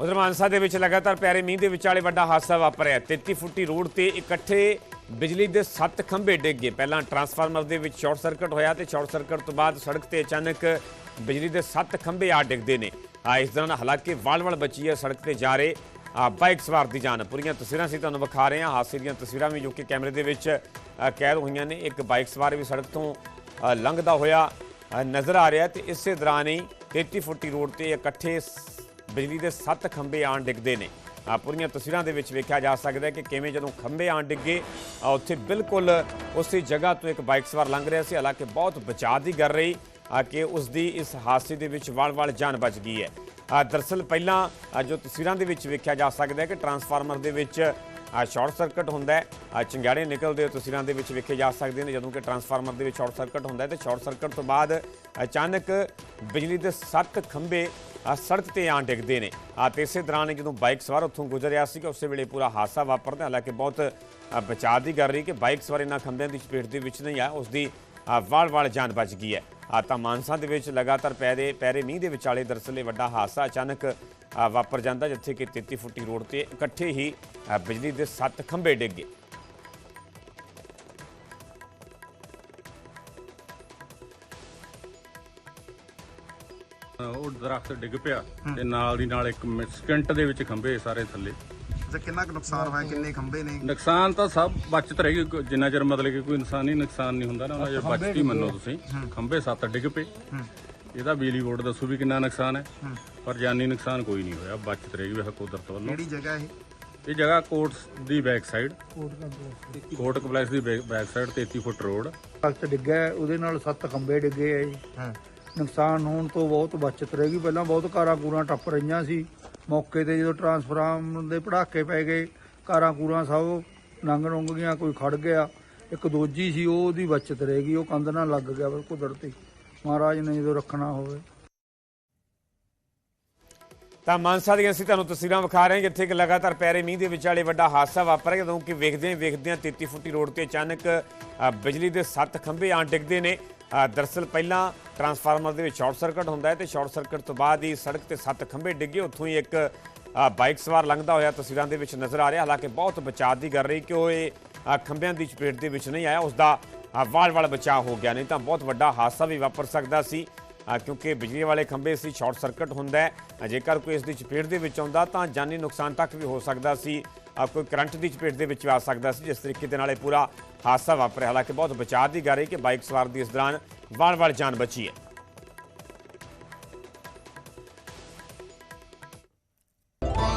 ਉਧਰ ਮਾਨਸਾ ਦੇ ਵਿੱਚ ਲਗਾਤਾਰ ਪਿਆਰੇ ਮੀਂਹ ਦੇ ਵਿਚਾਲੇ ਵੱਡਾ ਹਾਦਸਾ ਵਾਪਰਿਆ 33 ਫੁੱਟੀ ਰੋਡ ਤੇ ਇਕੱਠੇ ਬਿਜਲੀ ਦੇ 7 ਖੰਭੇ ਡਿੱਗ ਗਏ। ਪਹਿਲਾਂ ਟਰਾਂਸਫਾਰਮਰ ਦੇ ਵਿੱਚ ਸ਼ਾਰਟ ਸਰਕਟ ਹੋਇਆ ਤੇ ਸ਼ਾਰਟ ਸਰਕਟ ਤੋਂ ਬਾਅਦ ਸੜਕ ਤੇ ਅਚਾਨਕ ਬਿਜਲੀ ਦੇ 7 ਖੰਭੇ ਆ ਡਿੱਗਦੇ ਨੇ। ਆ ਇਸ ਦੌਰਾਨ ਹਾਲਾਂਕਿ ਵਾਲ-ਵਾਲ ਬਚੀ ਹੈ, ਸੜਕ ਤੇ ਜਾ ਰਹੇ ਬਾਈਕ ਸਵਾਰ ਦੀ ਜਾਨ। ਪੂਰੀਆਂ ਤਸਵੀਰਾਂ ਸੀ ਤੁਹਾਨੂੰ ਵਿਖਾ ਰਹੇ ਹਾਂ। ਹਾਦਸੇ ਦੀਆਂ ਤਸਵੀਰਾਂ ਵੀ ਜੋ ਕਿ ਕੈਮਰੇ ਦੇ ਵਿੱਚ ਕੈਦ ਹੋਈਆਂ ਨੇ। ਇੱਕ ਬਾਈਕ ਸਵਾਰ ਵੀ ਸੜਕ ਤੋਂ ਲੰਘਦਾ ਹੋਇਆ ਨਜ਼ਰ ਆ ਰਿਹਾ ਤੇ ਇਸੇ ਦੌਰਾਨ ਹੀ 33 ਫੁੱਟੀ ਰੋਡ ਤੇ ਇਕੱਠੇ ਬਿਜਲੀ ਦੇ 7 ਖੰਭੇ ਆਣ ਡਿੱਗਦੇ ਨੇ। ਆ ਪੂਰੀਆਂ ਤਸਵੀਰਾਂ ਦੇ ਵਿੱਚ ਵੇਖਿਆ ਜਾ ਸਕਦਾ ਹੈ ਕਿ ਕਿਵੇਂ ਜਦੋਂ ਖੰਭੇ ਆਣ ਡਿੱਗੇ ਉੱਥੇ ਬਿਲਕੁਲ ਉਸੇ ਜਗ੍ਹਾ ਤੋਂ ਇੱਕ ਬਾਈਕ ਸਵਾਰ ਲੰਘ ਰਿਹਾ ਸੀ। ਹਾਲਾਂਕਿ ਬਹੁਤ ਬਚਾਅ ਦੀ ਗੱਲ ਰਹੀ ਆ ਕਿ ਉਸ ਦੀ ਇਸ ਹਾਦਸੇ ਦੇ ਵਿੱਚ ਵਾਲ-ਵਾਲ ਜਾਨ ਬਚ ਗਈ ਹੈ। ਆ ਦਰਸਲ ਪਹਿਲਾਂ ਜੋ ਤਸਵੀਰਾਂ ਦੇ ਵਿੱਚ ਵੇਖਿਆ ਜਾ ਸਕਦਾ ਹੈ ਕਿ ਟਰਾਂਸਫਾਰਮਰ ਦੇ ਵਿੱਚ ਸ਼ਾਰਟ ਸਰਕਟ ਹੁੰਦਾ ਹੈ। ਚੰਗਿਆੜੇ ਨਿਕਲਦੇ ਹੋ ਤਸਵੀਰਾਂ ਦੇ ਵਿੱਚ ਵੇਖੇ ਜਾ ਸਕਦੇ ਨੇ, ਜਦੋਂ ਕਿ ਟਰਾਂਸਫਾਰਮਰ ਦੇ ਵਿੱਚ ਸ਼ਾਰਟ ਸਰਕਟ ਹੁੰਦਾ ਹੈ ਤੇ ਸ਼ਾਰਟ ਸਰਕਟ ਤੋਂ ਬਾਅਦ ਅਚਾਨਕ ਬਿਜਲੀ ਦੇ 7 ਖੰਭੇ ਸੜਕ ਤੇ ਆਣ ਡਿੱਗਦੇ ਨੇ। ਆ ਤੇ ਇਸੇ ਦੌਰਾਨ ਜਦੋਂ ਬਾਈਕ ਸਵਾਰ ਉੱਥੋਂ ਗੁਜ਼ਰ ਰਿਹਾ ਸੀ ਕਿ ਉਸੇ ਵੇਲੇ ਪੂਰਾ ਹਾਦਸਾ ਵਾਪਰਦਾ, ਹਾਲਾਂਕਿ ਬਹੁਤ ਬਚਾਅ ਦੀ ਗੱਲ ਰਹੀ ਕਿ ਬਾਈਕ ਸਵਾਰ ਇਹਨਾਂ ਖੰਭਿਆਂ ਦੀ ਚਪੇਟ ਦੇ ਵਿੱਚ ਨਹੀਂ ਆ ਉਸ ਦੀ ਵਾਲ-ਵਾਲ ਜਾਨ ਬਚ ਗਈ ਹੈ। ਆ ਤਾਂ ਮਾਨਸਾ ਦੇ ਵਿੱਚ ਲਗਾਤਾਰ ਪੈਰੇ ਪੈਰੇ ਮੀਂਹ ਦੇ ਵਿਚਾਲੇ ਦਰਸਲੇ ਵੱਡਾ ਹਾਦਸਾ ਅਚਾਨਕ ਵਾਪਰ ਜਾਂਦਾ ਜਿੱਥੇ ਕਿ 33 ਫੁੱਟੀ ਰੋਡ ਤੇ ਇਕੱਠੇ ਹੀ ਬਿਜਲੀ ਦੇ 7 ਖੰਭੇ ਡਿੱਗ ਗਏ। ਉਹ ਦਰਖਤ ਡਿੱਗ ਪਿਆ ਤੇ ਨਾਲ ਦੀ ਨਾਲ ਇੱਕ ਸਕਿੰਟ ਦੇ ਵਿੱਚ ਖੰਭੇ ਸਾਰੇ ਥੱਲੇ। ਅੱਛਾ ਕਿੰਨਾ ਕੁ ਨੁਕਸਾਨ ਹੋਇਆ? ਕਿੰਨੇ ਖੰਭੇ ਨੇ? ਨੁਕਸਾਨ ਤਾਂ ਸਭ ਬਚਤ ਰਹੇਗੀ ਕੋਈ- ਜਿੰਨਾ ਚਿਰ ਮਤਲਬ ਕਿ ਕੋਈ ਇਨਸਾਨੀ ਨੁਕਸਾਨ ਨਹੀਂ ਹੁੰਦਾ ਨਾ ਉਹਨਾਂ ਜੇ ਬਚਤ ਹੀ ਮੰਨੋ ਤੁਸੀਂ। ਖੰਭੇ ਸੱਤ ਡਿੱਗ ਪਏ। ਇਹਦਾ ਬਿਜਲੀ ਬੋਰਡ ਦੱਸੋ ਵੀ ਕਿੰਨਾ ਨੁਕਸਾਨ ਹੈ। ਪਰ ਜਾਨੀ ਨੁਕਸਾਨ ਕੋਈ ਨਹੀਂ ਹੋਇਆ ਬਚਤ ਰਹੇਗੀ ਵੇਖ ਕੁਦਰਤ ਵੱਲੋਂ। ਕਿਹੜੀ ਜਗ੍ਹਾ ਇਹ? ਇਹ ਜਗ੍ਹਾ ਕੋਰਟਸ ਦੀ ਬੈਕ ਸਾਈਡ ਕੋਰਟ ਕੰਪਲੈਕਸ ਦੀ। ਬੈਕ ਸਾਈਡ 33 ਫੁੱਟ ਰੋਡ ਦਰਖਤ ਡਿੱਗਾ ਉਹਦੇ ਨਾਲ ਸੱਤ ਖੰਭੇ ਡਿੱਗੇ ਆ ਜੀ। ਹਾਂ। ਨੁਕਸਾਨ ਹੋਣ ਤੋਂ ਬਹੁਤ ਬਚਤ ਰਹੇਗੀ। ਪਹਿਲਾਂ ਬਹੁਤ ਕਾਰਾਂ ਕੂਰਾਂ ਟੱਪ ਰਹੀਆਂ ਸੀ। ਮੌਕੇ ਤੇ ਜਦੋਂ ਟਰਾਂਸਫਾਰਮ ਦੇ ਪੜਾਕੇ ਪੈ ਗਏ ਕਾਰਾਂ ਕੂਰਾਂ ਸਭ ਲੰਘ ਲੰਘ ਗਈਆਂ ਕੋਈ ਖੜ ਗਿਆ। ਇੱਕ ਦੋਜੀ ਸੀ ਉਹ ਉਹਦੀ ਬਚਤ ਰਹੇਗੀ। ਉਹ ਕੰਧ ਨਾਲ ਲੱਗ ਗਿਆ ਪਰ ਕੁਦਰਤੀ। ਮਹਾਰਾਜ ਨੇ ਜਦੋਂ ਰੱਖਣਾ ਹੋਵੇ। ਤਾਂ ਮਾਨਸਾ ਦੀਆਂ ਅਸੀਂ ਤੁਹਾਨੂੰ ਤਸਵੀਰਾਂ ਵਿਖਾ ਰਹੇ ਹਾਂ ਜਿੱਥੇ ਕਿ ਲਗਾਤਾਰ ਪੈਰੇ ਮੀਂਹ ਦੇ ਵਿਚਾਲੇ ਵੱਡਾ ਹਾਦਸਾ ਵਾਪਰਿਆ ਜਦੋਂ ਕਿ ਵੇਖਦੇ ਵੇਖਦਿਆਂ 33 ਫੁੱਟੀ ਰੋਡ ਤੇ ਅਚਾਨਕ ਬਿਜਲੀ ਦੇ 7 ਖੰਭੇ ਆਣ ਡਿੱਗਦੇ ਨੇ। ਅ, ਦਰਅਸਲ ਪਹਿਲਾਂ ਟਰਾਂਸਫਾਰਮਰ ਦੇ ਵਿੱਚ ਸ਼ਾਰਟ ਸਰਕਟ ਹੁੰਦਾ ਹੈ ਤੇ ਸ਼ਾਰਟ ਸਰਕਟ ਤੋਂ ਬਾਅਦ ਹੀ ਸੜਕ ਤੇ 7 ਖੰਭੇ ਡਿੱਗੇ ਉੱਥੋਂ ਹੀ ਇੱਕ ਬਾਈਕ ਸਵਾਰ ਲੰਘਦਾ ਹੋਇਆ ਤਸਵੀਰਾਂ ਦੇ ਵਿੱਚ ਨਜ਼ਰ ਆ ਰਿਹਾ। ਹਾਲਾਂਕਿ ਬਹੁਤ ਬਚਾਅ ਦੀ ਗੱਲ ਰਹੀ ਕਿ ਉਹ ਇਹ ਖੰਭਿਆਂ ਦੀ ਚਪੇਟ ਦੇ ਵਿੱਚ ਨਹੀਂ ਆਇਆ। ਉਸ ਦਾ ਵਾਲ-ਵਾਲ ਬਚਾਅ ਹੋ ਗਿਆ, ਨਹੀਂ ਤਾਂ ਬਹੁਤ ਵੱਡਾ ਹਾਦਸਾ ਵੀ ਵਾਪਰ ਸਕਦਾ ਸੀ। ਕਿਉਂਕਿ ਬਿਜਲੀ ਵਾਲੇ ਖੰਭੇ ਸੀ, ਸ਼ਾਰਟ ਸਰਕਟ ਹੁੰਦਾ ਹੈ। ਜੇਕਰ ਕੋਈ ਇਸ ਦੀ ਚਪੇਟ ਦੇ ਵਿੱਚ ਆਉਂਦਾ ਤਾਂ ਜਾਨੀ ਨੁਕਸਾਨ ਤੱਕ ਵੀ ਹੋ ਸਕਦਾ ਸੀ। ਕੋਈ ਕਰੰਟ ਦੀ ਚਪੇਟ ਦੇ ਵਿੱਚ ਆ ਸਕਦਾ ਸੀ, ਜਿਸ ਤਰੀਕੇ ਦੇ ਨਾਲ ਇਹ ਪੂਰਾ ਹਾਦਸਾ ਵਾਪਰਿਆ। ਹਾਲਾਂਕਿ ਬਹੁਤ ਬਚਾਅ ਦੀ ਗੱਲ ਹੈ ਕਿ ਬਾਈਕ ਸਵਾਰ ਦੀ ਇਸ ਦੌਰਾਨ ਵਾਰ-ਵਾਰ ਜਾਨ ਬਚੀ ਹੈ।